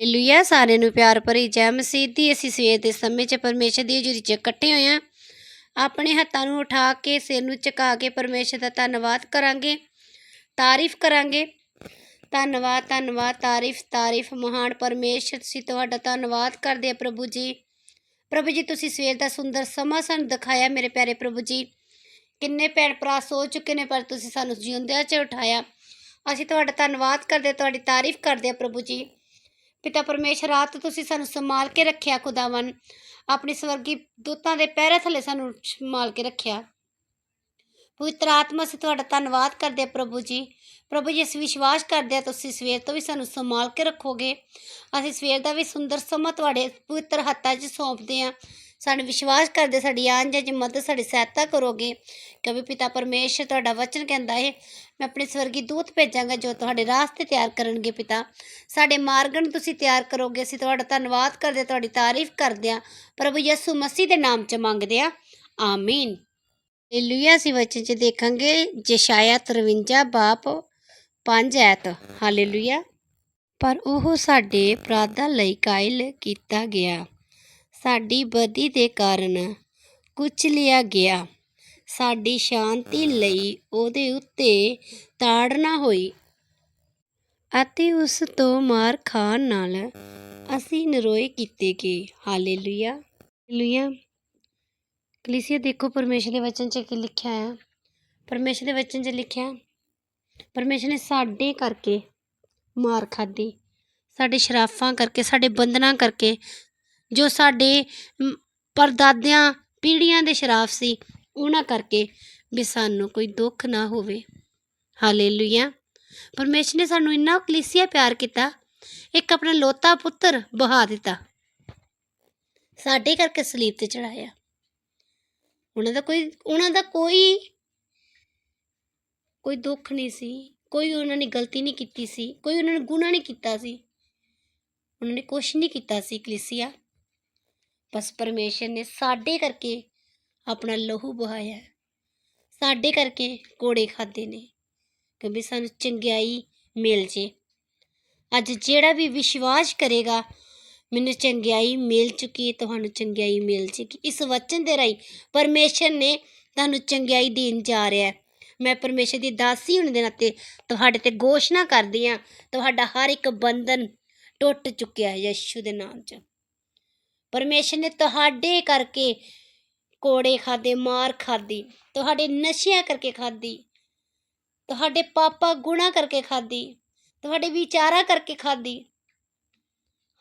Hallelujah ਸਾਰਿਆਂ ਨੂੰ ਪਿਆਰ ਭਰੀ ਜੈ ਮਸੀਹ ਦੀ। ਅਸੀਂ ਸਵੇਰ ਦੇ ਸਮੇਂ 'ਚ ਪਰਮੇਸ਼ਰ ਦੀ ਹਜ਼ੂਰੀ 'ਚ ਇਕੱਠੇ ਹੋਏ ਹਾਂ। ਆਪਣੇ ਹੱਥਾਂ ਨੂੰ ਉਠਾ ਕੇ, ਸਿਰ ਨੂੰ ਝੁਕਾ ਕੇ ਪਰਮੇਸ਼ਰ ਦਾ ਧੰਨਵਾਦ ਕਰਾਂਗੇ, ਤਾਰੀਫ ਕਰਾਂਗੇ। ਧੰਨਵਾਦ ਧੰਨਵਾਦ, ਤਾਰੀਫ ਤਾਰੀਫ, ਮਹਾਨ ਪਰਮੇਸ਼ਰ ਅਸੀਂ ਤੁਹਾਡਾ ਧੰਨਵਾਦ ਕਰਦੇ ਹਾਂ ਪ੍ਰਭੂ ਜੀ। ਪ੍ਰਭੂ ਜੀ, ਤੁਸੀਂ ਸਵੇਰ ਦਾ ਸੁੰਦਰ ਸਮਾਂ ਸਾਨੂੰ ਦਿਖਾਇਆ ਮੇਰੇ ਪਿਆਰੇ ਪ੍ਰਭੂ ਜੀ। ਕਿੰਨੇ ਭੈਣ ਭਰਾ ਸੋ ਚੁੱਕੇ ਨੇ, ਪਰ ਤੁਸੀਂ ਸਾਨੂੰ ਜਿਉਂਦਿਆਂ 'ਚ ਉਠਾਇਆ। ਅਸੀਂ ਤੁਹਾਡਾ ਧੰਨਵਾਦ ਕਰਦੇ, ਤੁਹਾਡੀ ਤਾਰੀਫ ਕਰਦੇ ਹਾਂ ਪ੍ਰਭੂ ਜੀ। ਪਿਤਾ ਪਰਮੇਸ਼ਰ ਰਾਤ ਤੁਸੀਂ ਸਾਨੂੰ ਸੰਭਾਲ ਕੇ ਰੱਖਿਆ ਖੁਦਾਵੰ ਆਪਣੀ ਸਵਰਗੀ ਦੂਤਾਂ ਦੇ ਪੈਰਾਂ ਥੱਲੇ ਸਾਨੂੰ ਸੰਭਾਲ ਕੇ ਰੱਖਿਆ। ਪਵਿੱਤਰ ਆਤਮਾ ਸੇ ਤੁਹਾਡਾ ਧੰਨਵਾਦ ਕਰਦੇ ਪ੍ਰਭੂ ਜੀ। ਪ੍ਰਭੂ ਜੀ, ਅਸੀਂ ਵਿਸ਼ਵਾਸ ਕਰਦੇ ਹਾਂ ਤੁਸੀਂ ਸਵੇਰ ਤੋਂ ਵੀ ਸਾਨੂੰ ਸੰਭਾਲ ਕੇ ਰੱਖੋਗੇ। ਅਸੀਂ ਸਵੇਰ ਦਾ ਵੀ ਸੁੰਦਰ ਸਮਾਂ ਤੁਹਾਡੇ ਪਵਿੱਤਰ ਹੱਥਾਂ 'ਚ ਸੌਂਪਦੇ ਹਾਂ। ਸਾਨੂੰ ਵਿਸ਼ਵਾਸ ਕਰਦੇ, ਸਾਡੀ ਆਂਝ ਜਾਂ ਮਦਦ, ਸਾਡੀ ਸਹਾਇਤਾ ਕਰੋਗੇ। ਕਿਉਂਕਿ ਪਿਤਾ ਪਰਮੇਸ਼ਰ ਤੁਹਾਡਾ ਵਚਨ ਕਹਿੰਦਾ ਹੈ, ਮੈਂ ਆਪਣੇ ਸਵਰਗੀ ਦੂਤ ਭੇਜਾਂਗਾ ਜੋ ਤੁਹਾਡੇ ਰਾਸਤੇ ਤਿਆਰ ਕਰਨਗੇ ਪਿਤਾ। ਸਾਡੇ ਮਾਰਗ ਨੂੰ ਤੁਸੀਂ ਤਿਆਰ ਕਰੋਗੇ, ਅਸੀਂ ਤੁਹਾਡਾ ਧੰਨਵਾਦ ਕਰਦੇ, ਤੁਹਾਡੀ ਤਾਰੀਫ ਕਰਦੇ ਹਾਂ। ਪ੍ਰਭੂ ਯਿਸੂ ਮਸੀਹ ਦੇ ਨਾਮ 'ਚ ਮੰਗਦੇ ਹਾਂ। ਆਮੀਨ। ਹਾਲੇਲੂਇਆ, ਅਸੀਂ ਵਚਨ 'ਚ ਦੇਖਾਂਗੇ ਜਸ਼ਾਇਆ 53 ਬਾਪ 5 ਐਤ। ਹਾਲੇਲੂਇਆ। ਪਰ ਉਹ ਸਾਡੇ ਅਪਰਾਧਾਂ ਲਈ ਕਾਇਲ ਕੀਤਾ ਗਿਆ। ਸਾਡੀ ਬਦੀ ਦੇ ਕਾਰਨ ਕੁਚਲਿਆ ਗਿਆ। ਸਾਡੀ ਸ਼ਾਂਤੀ ਲਈ ਉਹਦੇ ਉੱਤੇ ਤਾੜਨਾ ਹੋਈ ਅਤੇ ਉਸ ਤੋਂ ਮਾਰ ਖਾਣ ਨਾਲ ਅਸੀਂ ਨਰੋਏ ਕੀਤੇ ਗਏ। ਹਾਲੇਲੂਇਆ। ਹਾਲੇਲੂਇਆ। ਕਲੀਸੀਆ, ਦੇਖੋ ਪਰਮੇਸ਼ਰ ਦੇ ਵਚਨ 'ਚ ਕੀ ਲਿਖਿਆ ਹੈ। ਪਰਮੇਸ਼ਰ ਦੇ ਵਚਨ 'ਚ ਲਿਖਿਆ ਪਰਮੇਸ਼ਰ ਨੇ ਸਾਡੇ ਕਰਕੇ ਮਾਰ ਖਾਧੀ, ਸਾਡੇ ਸ਼ਰਾਫਾਂ ਕਰਕੇ, ਸਾਡੇ ਬੰਧਨਾਂ ਕਰਕੇ ਜੋ ਸਾਡੇ ਮ, ਪਰਦਾਦਿਆਂ ਪੀੜ੍ਹੀਆਂ ਦੇ ਸ਼ਰਾਫ ਸੀ ਉਹਨਾਂ ਕਰਕੇ ਵੀ ਸਾਨੂੰ ਕੋਈ ਦੁੱਖ ਨਾ ਹੋਵੇ। ਹਾਲੇਲੂਇਆ। ਪਰਮੇਸ਼ਰ ਨੇ ਸਾਨੂੰ ਇੰਨਾ ਕਲੀਸੀਆ ਪਿਆਰ ਕੀਤਾ ਇੱਕ ਆਪਣਾ ਲੋਤਾ ਪੁੱਤਰ ਬਹਾ ਦਿੱਤਾ। ਸਾਡੇ ਕਰਕੇ ਸਲੀਬ ਤੇ ਚੜਾਇਆ ਉਹਨਾਂ ਦਾ ਕੋਈ ਉਹਨਾਂ ਦਾ ਕੋਈ ਕੋਈ ਦੁੱਖ ਨਹੀਂ ਸੀ ਕੋਈ ਉਹਨਾਂ ਨੇ ਗਲਤੀ ਨਹੀਂ ਕੀਤੀ ਸੀ ਕੋਈ ਉਹਨਾਂ ਨੇ ਗੁਨਾਹ ਨਹੀਂ ਕੀਤਾ ਸੀ। ਉਹਨਾਂ ਨੇ ਕੁਛ ਨਹੀਂ ਕੀਤਾ ਸੀ ਕਲੀਸੀਆ। ਬਸ ਪਰਮੇਸ਼ਰ ਨੇ ਸਾਡੇ ਕਰਕੇ ਆਪਣਾ ਲਹੂ ਬਹਾਇਆ ਸਾਡੇ ਕਰਕੇ ਕੋੜੇ ਖਾਦੇ ਨੇ। ਕਿ ਸਾਨੂੰ ਚੰਗਿਆਈ ਮਿਲ ਜੇ। ਅੱਜ ਜਿਹੜਾ ਵੀ ਵਿਸ਼ਵਾਸ ਕਰੇਗਾ, ਮੈਨੂੰ ਚੰਗਿਆਈ ਮਿਲ ਚੁੱਕੀ ਹੈ, ਤੁਹਾਨੂੰ ਚੰਗਿਆਈ ਮਿਲ ਜੇਗੀ। ਇਸ ਵਚਨ ਦੇ ਰਾਹੀਂ ਪਰਮੇਸ਼ਰ ਨੇ ਤੁਹਾਨੂੰ ਚੰਗਿਆਈ ਦੇਣ ਜਾ ਰਿਹਾ ਹੈ। ਮੈਂ ਪਰਮੇਸ਼ਰ ਦੀ ਦਾਸੀ ਹੋਣ ਦੇ ਨਾਤੇ ਤੁਹਾਡੇ ਤੇ ਘੋਸ਼ਣਾ ਕਰਦੀ ਹਾਂ। ਤੁਹਾਡਾ ਹਰ ਇੱਕ ਬੰਧਨ ਟੁੱਟ ਚੁੱਕਿਆ ਹੈ ਯਿਸੂ ਦੇ ਨਾਮ 'ਚ। ਪਰਮੇਸ਼ਰ ਨੇ ਤੁਹਾਡੇ ਕਰਕੇ ਕੋੜੇ ਖਾਦੇ ਮਾਰ ਖਾਦੀ ਤੁਹਾਡੇ ਨਸ਼ਿਆਂ ਕਰਕੇ ਖਾਦੀ ਤੁਹਾਡੇ ਪਾਪਾ ਗੁਨਾਹ ਕਰਕੇ ਖਾਦੀ ਤੁਹਾਡੇ ਵਿਚਾਰਾਂ ਕਰਕੇ ਖਾਦੀ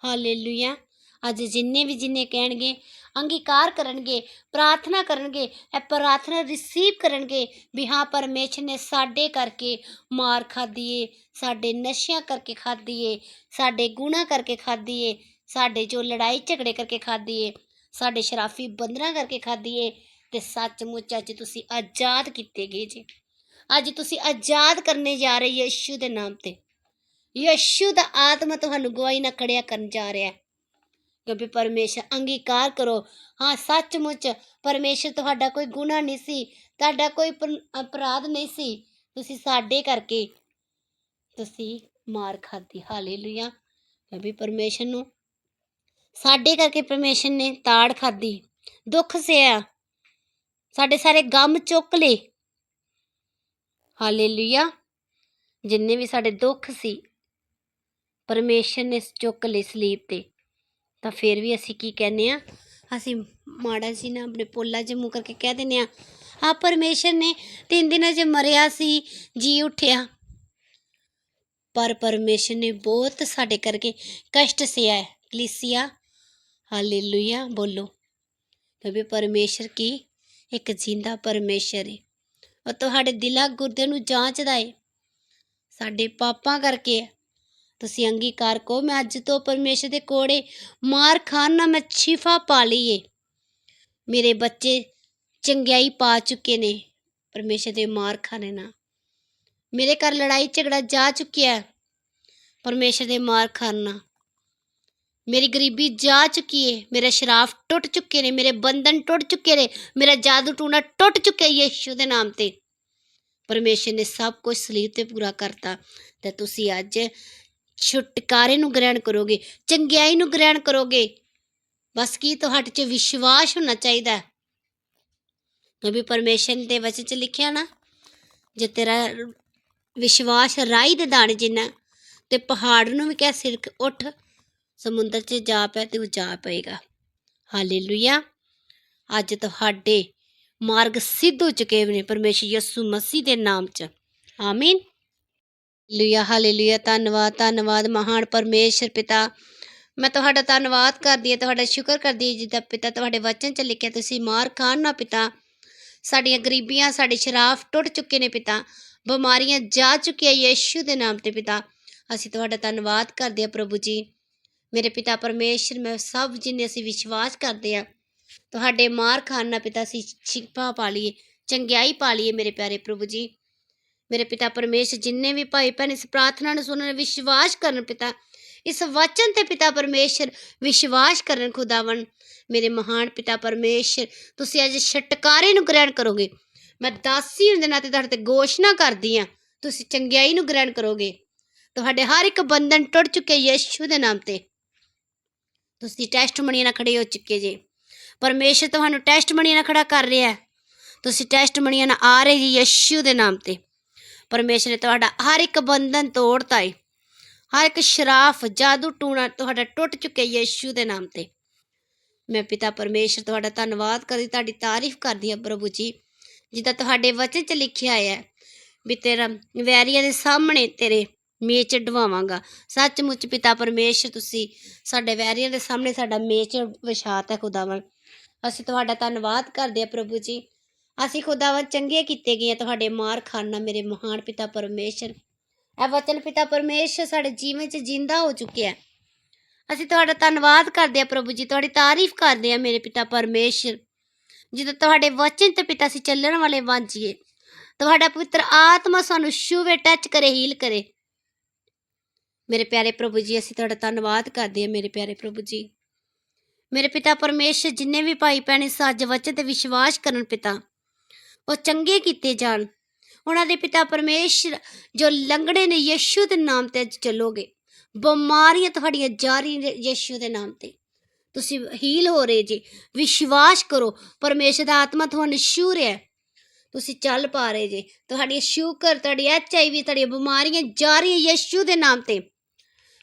ਹਾਲੇਲੂਇਆ ਅੱਜ ਜਿੰਨੇ ਵੀ ਜਿੰਨੇ ਕਹਿਣਗੇ ਅੰਗੀਕਾਰ ਕਰਨਗੇ ਪ੍ਰਾਰਥਨਾ ਕਰਨਗੇ ਇਹ ਪ੍ਰਾਰਥਨਾ ਰਿਸੀਵ ਕਰਨਗੇ ਵੀ ਹਾਂ ਪਰਮੇਸ਼ਰ ਨੇ ਸਾਡੇ ਕਰਕੇ ਮਾਰ ਖਾਦੀ ਏ ਸਾਡੇ ਨਸ਼ਿਆਂ ਕਰਕੇ ਖਾਦੀ ਏ ਸਾਡੇ ਗੁਨਾਹ ਕਰਕੇ ਖਾਦੀ ਏ ਸਾਡੇ ਜੋ ਲੜਾਈ ਝਗੜੇ ਕਰਕੇ ਖਾਦੀ ਏ, ਸਾਡੇ ਸ਼ਰਾਫੀ ਬੰਦਰਾਂ ਕਰਕੇ ਖਾਦੀ ਏ ਤੇ ਸੱਚਮੁੱਚ ਅੱਜ ਤੁਸੀਂ ਆਜ਼ਾਦ ਕੀਤੇ ਗਏ ਜੀ। ਅੱਜ ਤੁਸੀਂ ਆਜ਼ਾਦ ਕਰਨੇ ਜਾ ਰਹੇ ਯਿਸੂ ਦੇ ਨਾਮ ਤੇ। ਯਿਸੂ ਦਾ ਆਤਮਾ ਤੁਹਾਨੂੰ ਗਵਾਹੀ ਨਾਲ ਖੜਿਆ ਕਰਨ ਜਾ ਰਿਹਾ। ਹੈ ਕਿਉਂਕਿ ਪਰਮੇਸ਼ਰ ਅੰਗੀਕਾਰ ਕਰੋ। ਹਾਂ, ਸੱਚਮੁੱਚ ਪਰਮੇਸ਼ਰ ਤੁਹਾਡਾ ਕੋਈ ਗੁਨਾਹ ਨਹੀਂ ਸੀ, ਤੁਹਾਡਾ ਕੋਈ ਪਰ- ਅਪਰਾਧ ਨਹੀਂ ਸੀ। ਤੁਸੀਂ ਸਾਡੇ ਕਰਕੇ ਤੁਸੀਂ ਮਾਰ ਖਾਦੀ ਹਾਲੇਲੂਇਆ। ਕਿਉਂਕਿ ਪਰਮੇਸ਼ਰ ਨੂੰ ਸਾਡੇ ਕਰਕੇ ਪਰਮੇਸ਼ਰ ਨੇ ਤਾੜ ਖਾਦੀ ਦੁੱਖ ਸਿਆ ਸਾਡੇ ਸਾਰੇ ਗਮ ਚੁੱਕ ਲਏ। ਹਾਲੇਲੂਇਆ। ਜਿੰਨੇ ਵੀ ਸਾਡੇ ਦੁੱਖ ਸੀ ਪਰਮੇਸ਼ਰ ਨੇ ਚੁੱਕ ਲਏ ਸਲੀਬ ਤੇ। ਤਾਂ ਫਿਰ ਵੀ ਅਸੀਂ ਕੀ ਕਹਿੰਦੇ ਆ ਅਸੀਂ ਮਾੜਾ ਜੀ ਨਾ ਆਪਣੇ ਪੋਲਾ ਚ ਮੂੰਹ ਕਰਕੇ ਕਹਿ ਦਿੰਦੇ ਆ ਆ ਪਰਮੇਸ਼ਰ ਨੇ ਤਿੰਨ ਦਿਨਾਂ 'ਚ ਮਰਿਆ ਸੀ, ਜੀ ਉੱਠਿਆ। ਪਰ ਪਰਮੇਸ਼ਰ ਨੇ ਬਹੁਤ ਸਾਡੇ ਕਰਕੇ ਕਸ਼ਟ ਸਿਆ ਹੈ। ਕਲੀਸੀਆ ਹਾਲੇਲੂਇਆ ਬੋਲੋ ਕਿਉਂਕਿ ਪਰਮੇਸ਼ਰ ਕੀ ਇੱਕ ਜਿੰਦਾ ਪਰਮੇਸ਼ਰ ਹੈ ਉਹ ਤੁਹਾਡੇ ਦਿਲਾਂ ਗੁਰਦੇ ਨੂੰ ਜਾਂਚਦਾ ਹੈ ਸਾਡੇ ਪਾਪਾਂ ਕਰਕੇ ਤੁਸੀਂ ਅੰਗੀਕਾਰ ਕੋ ਮੈਂ ਅੱਜ ਤੋਂ ਪਰਮੇਸ਼ਰ ਦੇ ਕੋੜੇ ਮਾਰ ਖਾਨ ਨਾ ਮੈਂ ਸ਼ਿਫਾ ਪਾ ਲਈਏ ਮੇਰੇ ਬੱਚੇ ਚੰਗਿਆਈ ਪਾ ਚੁੱਕੇ ਨੇ ਪਰਮੇਸ਼ਰ ਦੇ ਮਾਰ ਖਾਣੇ ਨਾਲ ਮੇਰੇ ਘਰ ਲੜਾਈ ਝਗੜਾ ਜਾ ਚੁੱਕਿਆ ਹੈ ਪਰਮੇਸ਼ਰ ਦੇ ਮਾਰ ਖਾਣਾ ਮੇਰੀ ਗਰੀਬੀ ਜਾ ਚੁੱਕੀ ਹੈ ਮੇਰੇ ਸ਼ਰਾਫ ਟੁੱਟ ਚੁੱਕੇ ਨੇ, ਮੇਰੇ ਬੰਧਨ ਟੁੱਟ ਚੁੱਕੇ ਨੇ, ਮੇਰਾ ਜਾਦੂ ਟੂਣਾ ਟੁੱਟ ਚੁੱਕਿਆ ਯਿਸੂ ਦੇ ਨਾਮ ਤੇ। ਪਰਮੇਸ਼ਰ ਨੇ ਸਭ ਕੁਝ ਸਲੀਬ ਤੇ ਪੂਰਾ ਕਰਤਾ, ਤੇ ਤੁਸੀਂ ਅੱਜ ਛੁਟਕਾਰੇ ਨੂੰ ਗ੍ਰਹਿਣ ਕਰੋਗੇ, ਚੰਗਿਆਈ ਨੂੰ ਗ੍ਰਹਿਣ ਕਰੋਗੇ। ਬਸ ਕੀ ਤੁਹਾਡੇ 'ਚ ਵਿਸ਼ਵਾਸ ਹੋਣਾ ਚਾਹੀਦਾ? ਹੈ ਕਿਉਂਕਿ ਪਰਮੇਸ਼ਰ ਦੇ ਵਚਨ 'ਚ ਲਿਖਿਆ ਨਾ, ਜੇ ਤੇਰਾ ਵਿਸ਼ਵਾਸ ਰਾਈ ਦੇ ਦਾਣੇ ਜਿੰਨਾ, ਤੇ ਪਹਾੜ ਨੂੰ ਵੀ ਕਹਿ ਸਿਰਕ ਉੱਠ। ਸਮੁੰਦਰ 'ਚ ਜਾ ਪੈ ਤੇ ਉਹ ਜਾ ਪਏਗਾ ਹਾਲੇਲੂਇਆ ਅੱਜ ਤੁਹਾਡੇ ਮਾਰਗ ਸਿੱਧ ਹੋ ਚੁੱਕੇ ਨੇ ਪਰਮੇਸ਼ਰ ਯਿਸੂ ਮਸੀਹ ਦੇ ਨਾਮ 'ਚ ਆਮੀਨ ਹਾਲੇਲੂਇਆ ਹਾਲੇਲੂਇਆ ਧੰਨਵਾਦ ਧੰਨਵਾਦ ਮਹਾਨ ਪਰਮੇਸ਼ਰ ਪਿਤਾ ਮੈਂ ਤੁਹਾਡਾ ਧੰਨਵਾਦ ਕਰਦੀ ਹਾਂ ਤੁਹਾਡਾ ਸ਼ੁਕਰ ਕਰਦੀ ਹਾਂ ਜਿੱਦਾਂ ਪਿਤਾ ਤੁਹਾਡੇ ਵਚਨ 'ਚ ਲਿਖਿਆ ਤੁਸੀਂ ਮਾਰ ਖਾਣ ਨਾ ਪਿਤਾ ਸਾਡੀਆਂ ਗਰੀਬੀਆਂ ਸਾਡੇ ਸ਼ਰਾਫ ਟੁੱਟ ਚੁੱਕੇ ਨੇ ਪਿਤਾ ਬਿਮਾਰੀਆਂ ਜਾ ਚੁੱਕੀਆਂ ਯੀਸ਼ੂ ਦੇ ਨਾਮ ਤੇ ਪਿਤਾ ਅਸੀਂ ਤੁਹਾਡਾ ਧੰਨਵਾਦ ਕਰਦੇ ਹਾਂ ਪ੍ਰਭੂ ਜੀ ਮੇਰੇ ਪਿਤਾ ਪਰਮੇਸ਼ਰ, ਮੈਂ ਸਭ ਜਿੰਨੇ ਅਸੀਂ ਵਿਸ਼ਵਾਸ ਕਰਦੇ ਹਾਂ, ਤੁਹਾਡੇ ਮਾਰ ਖਾਨ ਨਾਲ ਪਿਤਾ ਅਸੀਂ ਛਿਪਾ ਪਾ ਲਈਏ, ਚੰਗਿਆਈ ਪਾ ਲਈਏ ਮੇਰੇ ਪਿਆਰੇ ਪ੍ਰਭੂ ਜੀ। ਮੇਰੇ ਪਿਤਾ ਪਰਮੇਸ਼ਰ, ਜਿੰਨੇ ਵੀ ਭਾਈ ਭੈਣ ਇਸ ਪ੍ਰਾਰਥਨਾ ਨੂੰ ਸੁਣਨ, ਵਿਸ਼ਵਾਸ ਕਰਨ ਪਿਤਾ, ਇਸ ਵਚਨ ਤੇ ਪਿਤਾ ਪਰਮੇਸ਼ਰ ਵਿਸ਼ਵਾਸ ਕਰਨ ਖੁਦਾਵੰ ਮੇਰੇ ਮਹਾਨ ਪਿਤਾ ਪਰਮੇਸ਼ਰ, ਤੁਸੀਂ ਅੱਜ ਛਟਕਾਰੇ ਨੂੰ ਗ੍ਰਹਿਣ ਕਰੋਗੇ। ਮੈਂ ਦਾਸੀ ਹੁੰਦੇ ਨਾਤੇ ਤੁਹਾਡੇ ਤੇ ਘੋਸ਼ਣਾ ਕਰਦੀ ਆ ਤੁਸੀਂ ਚੰਗਿਆਈ ਨੂੰ ਗ੍ਰਹਿਣ ਕਰੋਗੇ। ਤੁਹਾਡੇ ਹਰ ਇੱਕ ਬੰਧਨ ਟੁੱਟ ਚੁੱਕੇ ਯਿਸੂ ਦੇ ਨਾਮ ਤੇ। ਤੁਸੀਂ ਟੈਸਟ ਮਣੀ ਨਾਲ ਖੜੇ ਹੋ ਚੁੱਕੇ ਜੇ। ਪਰਮੇਸ਼ਰ ਤੁਹਾਨੂੰ ਟੈਸਟ ਮਣੀ ਨਾਲ ਖੜਾ ਕਰ ਰਿਹਾ ਹੈ। ਤੁਸੀਂ ਟੈਸਟ ਨਾਲ ਆ ਰਹੇ ਜੀ ਯਸ਼ੂ ਦੇ ਨਾਮ ਤੇ। ਪਰਮੇਸ਼ਰ ਨੇ ਤੁਹਾਡਾ ਹਰ ਇੱਕ ਬੰਧਨ ਤੋੜਤਾ ਏ। ਹਰ ਇੱਕ ਸ਼ਰਾਫ, ਜਾਦੂ, ਟੂਣਾ ਤੁਹਾਡਾ ਟੁੱਟ ਚੁੱਕਿਆ ਯਸ਼ੂ ਦੇ ਨਾਮ ਤੇ। ਮੈਂ ਪਿਤਾ ਪਰਮੇਸ਼ਰ ਤੁਹਾਡਾ ਧੰਨਵਾਦ ਕਰਦੀ, ਤੁਹਾਡੀ ਤਾਰੀਫ ਕਰਦੀ ਹਾਂ ਪ੍ਰਭੂ ਜੀ, ਜਿੱਦਾਂ ਤੁਹਾਡੇ ਵਚਨ 'ਚ ਲਿਖਿਆ ਹੈ ਵੀ ਤੇਰਾ ਵੈਰੀਆਂ ਦੇ ਸਾਹਮਣੇ ਤੇਰੇ ਮੇਚ ਢਵਾਵਾਂਗਾ ਸੱਚਮੁੱਚ ਪਿਤਾ ਪਰਮੇਸ਼ਰ, ਤੁਸੀਂ ਸਾਡੇ ਵੈਰੀਆਂ ਦੇ ਸਾਹਮਣੇ ਸਾਡਾ ਮੇਚ ਵਿਛਾਤਾ ਖੁਦਾਵੰ ਅਸੀਂ ਤੁਹਾਡਾ ਧੰਨਵਾਦ ਕਰਦੇ ਹਾਂ ਪ੍ਰਭੂ ਜੀ। ਅਸੀਂ ਖੁਦਾਵੰ ਚੰਗੇ ਕੀਤੇ ਗਏ ਹਾਂ। ਤੁਹਾਡੇ ਮਾਰ ਖਾਨਾ ਮੇਰੇ ਮਹਾਨ ਪਿਤਾ ਪਰਮੇਸ਼ਰ। ਇਹ ਵਚਨ ਪਿਤਾ ਪਰਮੇਸ਼ਰ ਸਾਡੇ ਜੀਵਨ 'ਚ ਜਿੰਦਾ ਹੋ ਚੁੱਕਿਆ ਅਸੀਂ ਤੁਹਾਡਾ ਧੰਨਵਾਦ ਕਰਦੇ ਹਾਂ ਪ੍ਰਭੂ ਜੀ। ਤੁਹਾਡੀ ਤਾਰੀਫ ਕਰਦੇ ਹਾਂ ਮੇਰੇ ਪਿਤਾ ਪਰਮੇਸ਼ਰ। ਜਦੋਂ ਤੁਹਾਡੇ ਵਚਨ ਤੇ ਪਿਤਾ ਅਸੀਂ ਚੱਲਣ ਵਾਲੇ ਵਾਂਝੀਏ, ਤੁਹਾਡਾ ਪਵਿੱਤਰ ਆਤਮਾ ਸਾਨੂੰ ਛੂਵੇ ਟੱਚ ਕਰੇ ਹੀਲ ਕਰੇ। ਮੇਰੇ ਪਿਆਰੇ ਪ੍ਰਭੂ ਜੀ, ਅਸੀਂ ਤੁਹਾਡਾ ਧੰਨਵਾਦ ਕਰਦੇ ਹਾਂ ਮੇਰੇ ਪਿਆਰੇ ਪ੍ਰਭੂ ਜੀ। ਮੇਰੇ ਪਿਤਾ ਪਰਮੇਸ਼ਰ, ਜਿੰਨੇ ਵੀ ਭਾਈ ਭੈਣੇ ਸੱਜ ਵਚਨ ਤੇ ਵਿਸ਼ਵਾਸ ਕਰਨ ਪਿਤਾ, ਉਹ ਚੰਗੇ ਕੀਤੇ ਜਾਣ। ਉਹਨਾਂ ਦੇ ਪਿਤਾ ਪਰਮੇਸ਼ਰ, ਜੋ ਲੰਗੜੇ ਨੇ ਯਿਸੂ ਦੇ ਨਾਮ ਤੇ ਅੱਜ ਚੱਲੋਗੇ। ਬਿਮਾਰੀਆਂ ਤੁਹਾਡੀਆਂ ਜਾਰੀ ਨੇ ਯਿਸੂ ਦੇ ਨਾਮ ਤੇ। ਤੁਸੀਂ ਹੀਲ ਹੋ ਰਹੇ ਜੀ। ਵਿਸ਼ਵਾਸ ਕਰੋ, ਪਰਮੇਸ਼ਰ ਦਾ ਆਤਮਾ ਤੁਹਾਨੂੰ ਛੂ ਰਿਹਾ ਤੁਸੀਂ ਚੱਲ ਪਾ ਰਹੇ ਜੀ। ਤੁਹਾਡੀ ਸ਼ੂਕਰ ਤੁਹਾਡੀ ਐਚਆਈਵੀ ਤੁਹਾਡੀਆਂ ਬਿਮਾਰੀਆਂ ਜਾਰੀ ਯਿਸੂ ਦੇ ਨਾਮ ਤੇ।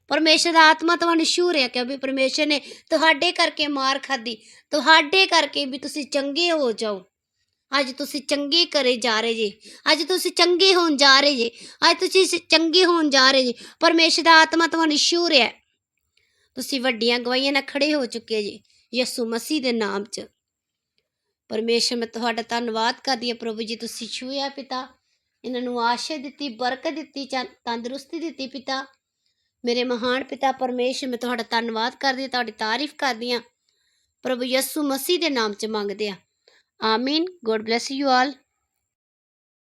ਪਰਮੇਸ਼ਰ ਦਾ ਆਤਮਾ ਤੁਹਾਨੂੰ ਛੂ ਰਿਹਾ ਕਿਉਂਕਿ ਪਰਮੇਸ਼ਰ ਨੇ ਤੁਹਾਡੇ ਕਰਕੇ ਮਾਰ ਖਾਦੀ ਤੁਹਾਡੇ ਕਰਕੇ ਵੀ ਤੁਸੀਂ ਚੰਗੇ ਹੋ ਜਾਓ। ਅੱਜ ਤੁਸੀਂ ਚੰਗੇ ਕਰੇ ਜਾ ਰਹੇ ਜੀ, ਅੱਜ ਤੁਸੀਂ ਚੰਗੇ ਹੋਣ ਜਾ ਰਹੇ ਜੀ, ਅੱਜ ਤੁਸੀਂ ਚੰਗੇ ਹੋਣ ਜਾ ਰਹੇ ਜੀ, ਪਰਮੇਸ਼ਰ ਦਾ ਆਤਮਾ ਤੁਹਾਨੂੰ ਛੂ ਹੈ। ਤੁਸੀਂ ਵੱਡੀਆਂ ਗਵਾਈਆਂ ਨਾਲ ਖੜੇ ਹੋ ਚੁੱਕੇ ਜੀ, ਯਿਸੂ ਮਸੀਹ ਦੇ ਨਾਮ 'ਚ। ਪਰਮੇਸ਼ਰ, ਮੈਂ ਤੁਹਾਡਾ ਧੰਨਵਾਦ ਕਰਦੀ ਹਾਂ ਪ੍ਰਭੂ ਜੀ, ਤੁਸੀਂ ਛੂਇਆ ਪਿਤਾ। ਇਹਨਾਂ ਨੂੰ ਆਸ਼ਾ ਦਿੱਤੀ, ਬਰਕਤ ਦਿੱਤੀ ਚੰ- ਤੰਦਰੁਸਤੀ ਦਿੱਤੀ ਪਿਤਾ। ਮੇਰੇ ਮਹਾਨ ਪਿਤਾ ਪਰਮੇਸ਼ਰ, ਮੈਂ ਤੁਹਾਡਾ ਧੰਨਵਾਦ ਕਰਦੀ ਹਾਂ, ਤੁਹਾਡੀ ਤਾਰੀਫ ਕਰਦੀ ਹਾਂ। ਪ੍ਰਭੂ ਯਿਸੂ ਮਸੀਹ ਦੇ ਨਾਮ 'ਚ ਮੰਗਦੇ ਆ ਆਮੀਨ। God bless you all